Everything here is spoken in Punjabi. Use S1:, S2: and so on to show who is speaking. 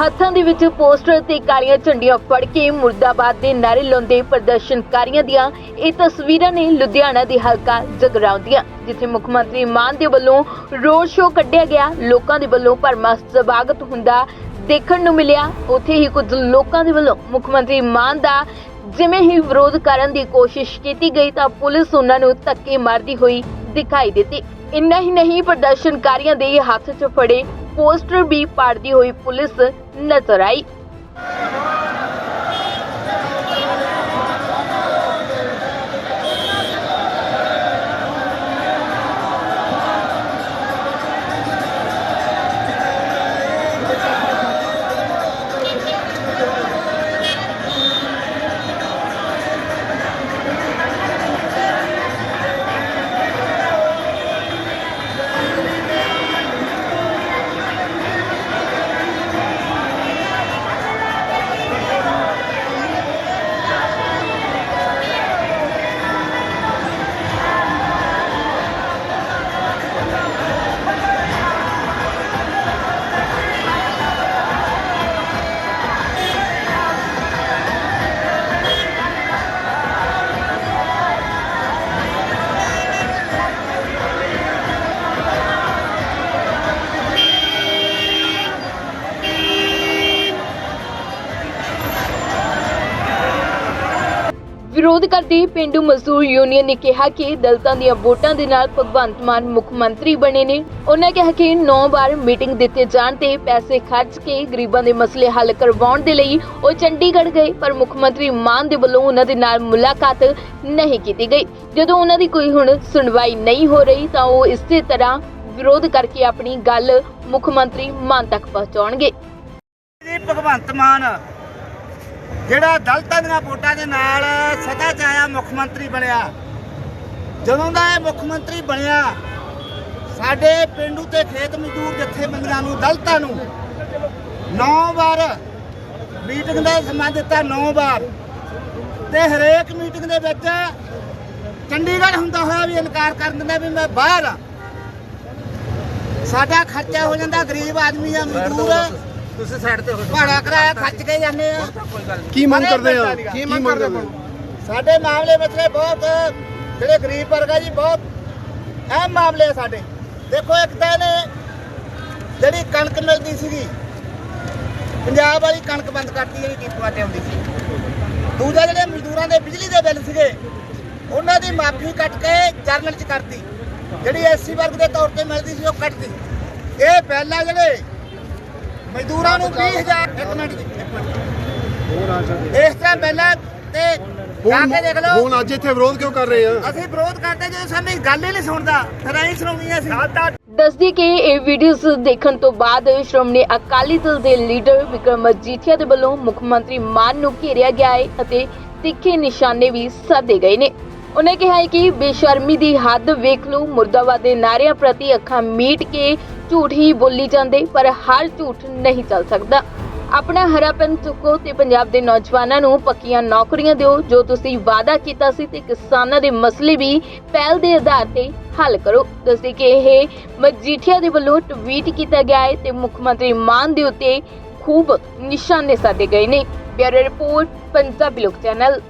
S1: ਹੱਥਾਂ ਦੇ ਵਿੱਚ ਪੋਸਟਰ ਤੇ ਕਾਲੀਆਂ ਝੰਡੀਆਂ ਫੜ ਕੇ ਮੁਰਦਾਬਾਦ ਦੇ ਨਾਰੇ ਲਾਉਂਦੇ ਪ੍ਰਦਰਸ਼ਨਕਾਰੀਆਂ ਦੀਆਂ ਇਹ ਤਸਵੀਰਾਂ ਨੇ ਲੁਧਿਆਣਾ ਦੇ ਹਲਕਾ ਜਗਰਾਉਂ ਜਿੱਥੇ ਮੁੱਖ ਮੰਤਰੀ ਮਾਨ ਦੇ ਵੱਲੋਂ ਰੋਡ ਸ਼ੋਅ ਕੱਢਿਆ ਗਿਆ। ਲੋਕਾਂ ਦੇ ਵੱਲੋਂ ਭਰਮਾ ਸਵਾਗਤ ਹੁੰਦਾ ਦੇਖਣ ਨੂੰ ਮਿਲਿਆ। ਉੱਥੇ ਹੀ ਕੁਝ ਲੋਕਾਂ ਦੇ ਵੱਲੋਂ ਮੁੱਖ ਮੰਤਰੀ ਮਾਨ ਦਾ ਜਿਵੇਂ ਹੀ ਵਿਰੋਧ ਕਰਨ ਦੀ ਕੋਸ਼ਿਸ਼ ਕੀਤੀ ਗਈ ਤਾਂ ਪੁਲਿਸ ਉਹਨਾਂ ਨੂੰ ਧੱਕੇ ਮਾਰਦੀ ਹੋਈ ਦਿਖਾਈ ਦਿੱਤੀ। ਇੰਨਾ ਹੀ ਨਹੀਂ, ਪ੍ਰਦਰਸ਼ਨਕਾਰੀਆਂ ਦੇ ਹੱਥ 'ਚ ਫੜੇ ਪੋਸਟਰ ਵੀ ਪਾੜਦੀ ਹੋਈ ਪੁਲਿਸ ਨਜ਼ਰ ਆਈ। ਵਿਰੋਧ ਕਰਦੀ ਪਿੰਡੂ ਮਜ਼ਦੂਰ ਯੂਨੀਅਨ ਨੇ ਕਿਹਾ ਕਿ ਦਲਤਾਂ ਦੀਆਂ ਵੋਟਾਂ ਦੇ ਨਾਲ ਭਗਵੰਤ ਮਾਨ ਮੁੱਖ ਮੰਤਰੀ ਬਣੇ ਨੇ। ਉਹਨਾਂ ਕਿਹਾ ਕਿ 9 ਵਾਰ ਮੀਟਿੰਗ ਦਿੱਤੇ ਜਾਣ ਤੇ ਪੈਸੇ ਖਰਚ ਕੇ ਗਰੀਬਾਂ ਦੇ ਮਸਲੇ ਹੱਲ ਕਰਵਾਉਣ ਦੇ ਲਈ ਉਹ ਚੰਡੀਗੜ੍ਹ ਗਏ, ਪਰ ਮੁੱਖ ਮੰਤਰੀ ਮਾਨ ਦੇ ਵੱਲੋਂ ਉਹਨਾਂ ਦੇ ਨਾਲ ਮੁਲਾਕਾਤ ਨਹੀਂ ਕੀਤੀ ਗਈ। ਜਦੋਂ ਉਹਨਾਂ ਦੀ ਕੋਈ ਹੁਣ ਸੁਣਵਾਈ ਨਹੀਂ ਹੋ ਰਹੀ, ਤਾਂ ਉਹ ਇਸੇ ਤਰ੍ਹਾਂ ਵਿਰੋਧ ਕਰਕੇ ਆਪਣੀ ਗੱਲ ਮੁੱਖ ਮੰਤਰੀ ਮਾਨ ਤੱਕ ਪਹੁੰਚਾਉਣਗੇ।
S2: ਭਗਵੰਤ ਮਾਨ ਜਿਹੜਾ ਦਲਤਾਂ ਦੀਆਂ ਵੋਟਾਂ ਦੇ ਨਾਲ ਸਤਾ ਚ ਆਇਆ ਮੁੱਖ ਮੰਤਰੀ ਬਣਿਆ। ਜਦੋਂ ਦਾ ਇਹ ਮੁੱਖ ਮੰਤਰੀ ਬਣਿਆ, ਸਾਡੇ ਪਿੰਡੂ ਤੇ ਖੇਤ ਮਜ਼ਦੂਰ ਜਥੇਬੰਦੀਆਂ ਨੂੰ, ਦਲਤਾਂ ਨੂੰ 9 ਵਾਰ ਮੀਟਿੰਗ ਦਾ ਸਮਾਂ ਦਿੱਤਾ 9 ਵਾਰ। ਤੇ ਹਰੇਕ ਮੀਟਿੰਗ ਦੇ ਵਿੱਚ ਚੰਡੀਗੜ੍ਹ ਹੁੰਦਾ ਹੋਇਆ ਵੀ ਇਨਕਾਰ ਕਰ ਦਿੰਦਾ ਵੀ ਮੈਂ ਬਾਹਰ ਆ। ਸਾਡਾ ਖਰਚਾ ਹੋ ਜਾਂਦਾ, ਗਰੀਬ ਆਦਮੀ ਆ, ਮਜ਼ਦੂਰ
S3: ਤੁਸੀਂ ਸਾਈਡ ਤੇ ਹੋ ਜਾਓ।
S2: ਭਾੜਾ ਕਿਰਾਇਆ ਖਰਚ ਕੇ ਜਾਂਦੇ ਆ।
S4: ਕੀ ਮੰਗ ਕਰਦੇ ਆ?
S2: ਕੀ ਮੰਗ ਕਰਦੇ ਆ? ਸਾਡੇ ਮਾਮਲੇ ਮਸਲੇ ਬਹੁਤ ਜਿਹੜੇ ਗਰੀਬ ਵਰਗਾ ਜੀ ਬਹੁਤ ਅਹਿਮ ਮਾਮਲੇ ਆ ਸਾਡੇ। ਦੇਖੋ ਇੱਕ ਤਾਂ ਨੇ ਜਿਹੜੀ ਕਣਕ ਮਿਲਦੀ ਸੀਗੀ ਪੰਜਾਬ ਵਾਲੀ ਕਣਕ ਬੰਦ ਕਰਤੀ ਜਿਹੜੀ ਟੀਪੂਆਂ ਤੇ ਆਉਂਦੀ ਸੀ। ਦੂਜਾ ਜਿਹੜੇ ਮਜ਼ਦੂਰਾਂ ਦੇ ਬਿਜਲੀ ਦੇ ਬਿੱਲ ਸੀਗੇ ਉਹਨਾਂ ਦੀ ਮਾਫੀ ਕੱਟ ਕੇ ਜਰਨਲ ਚ ਕਰਤੀ। ਜਿਹੜੀ ਐਸਸੀ ਵਰਗ ਦੇ ਤੌਰ ਤੇ ਮਿਲਦੀ ਸੀ ਉਹ ਕੱਟਤੀ। ਇਹ ਪਹਿਲਾਂ ਜਿਹੜੇ ਮਜ਼ਦੂਰਾਂ ਨੂੰ 20000 ਇੱਕ ਮਿੰਟ ਜੀ, ਇੱਕ ਮਿੰਟ। ਇਸ ਤਰ੍ਹਾਂ ਪਹਿਲਾਂ ਤੇ ਜਾ ਕੇ ਦੇਖ ਲਓ।
S4: ਹੁਣ ਅੱਜ ਇੱਥੇ ਵਿਰੋਧ ਕਿਉਂ ਕਰ ਰਹੇ ਆ?
S2: ਅਸੀਂ ਵਿਰੋਧ ਕਰਦੇ ਜਦੋਂ ਸਾਨੂੰ ਇਹ ਗੱਲ ਹੀ ਨਹੀਂ ਸੁਣਦਾ ਫਿਰ ਅਸੀਂ ਸੁਣਾਉਣੀ ਆ ਅਸੀਂ।
S1: ਦੱਸਦੀ ਕਿ ਇਹ ਵੀਡੀਓਜ਼ ਦੇਖਣ ਤੋਂ ਬਾਅਦ ਸ਼੍ਰੋਮਣੀ ਅਕਾਲੀ ਦਲ ਦੇ ਲੀਡਰ ਵਿਕਰਮ ਮਜੀਠੀਆ ਦੇ ਵੱਲੋਂ ਮੁੱਖ ਮੰਤਰੀ ਮਾਨ ਨੂੰ ਘੇਰਿਆ ਗਿਆ ਹੈ ਅਤੇ ਤਿੱਖੇ ਨਿਸ਼ਾਨੇ ਵੀ ਸਾਧੇ ਗਏ ਨੇ। ਉਹਨੇ ਕਿਹਾ ਹੈ ਕਿ ਬੇਸ਼ਰਮੀ ਦੀ ਹੱਦ ਵੇਖ ਲਓ ਮੁਰਦਾਬਾਦ ਦੇ ਨਾਰਿਆਂ ਪ੍ਰਤੀ ਅੱਖਾਂ ਮੀਟ ਕੇ ਝੂਠ ਹੀ ਬੋਲੀ ਜਾਂਦੇ, ਪਰ ਹਰ ਝੂਠ ਨਹੀਂ ਚੱਲ ਸਕਦਾ। ਆਪਣਾ ਹਰਾਪਨ ਚੁੱਕੋ ਤੇ ਪੰਜਾਬ ਦੇ ਨੌਜਵਾਨਾਂ ਨੂੰ ਪੱਕੀਆਂ ਨੌਕਰੀਆਂ ਦਿਓ, ਜੋ ਤੁਸੀਂ ਵਾਅਦਾ ਕੀਤਾ ਸੀ ਤੇ ਕਿਸਾਨਾਂ ਦੇ ਮਸਲੇ ਵੀ ਪਹਿਲ ਦੇ ਆਧਾਰ ਤੇ ਹੱਲ ਕਰੋ। ਦੱਸਦੇ ਕਿ ਇਹ ਮਜੀਠੀਆ ਦੇ ਵੱਲੋਂ ਟਵੀਟ ਕੀਤਾ ਗਿਆ ਹੈ ਤੇ ਮੁੱਖ ਮੰਤਰੀ ਮਾਨ ਦੇ ਉੱਤੇ ਖੂਬ ਨਿਸ਼ਾਨੇ ਸਾਧੇ ਗਏ ਨੇ। ਬਿਊਰੋ ਰਿਪੋਰਟ, ਪੰਜਾਬੀ ਲੋਕ ਚੈਨਲ।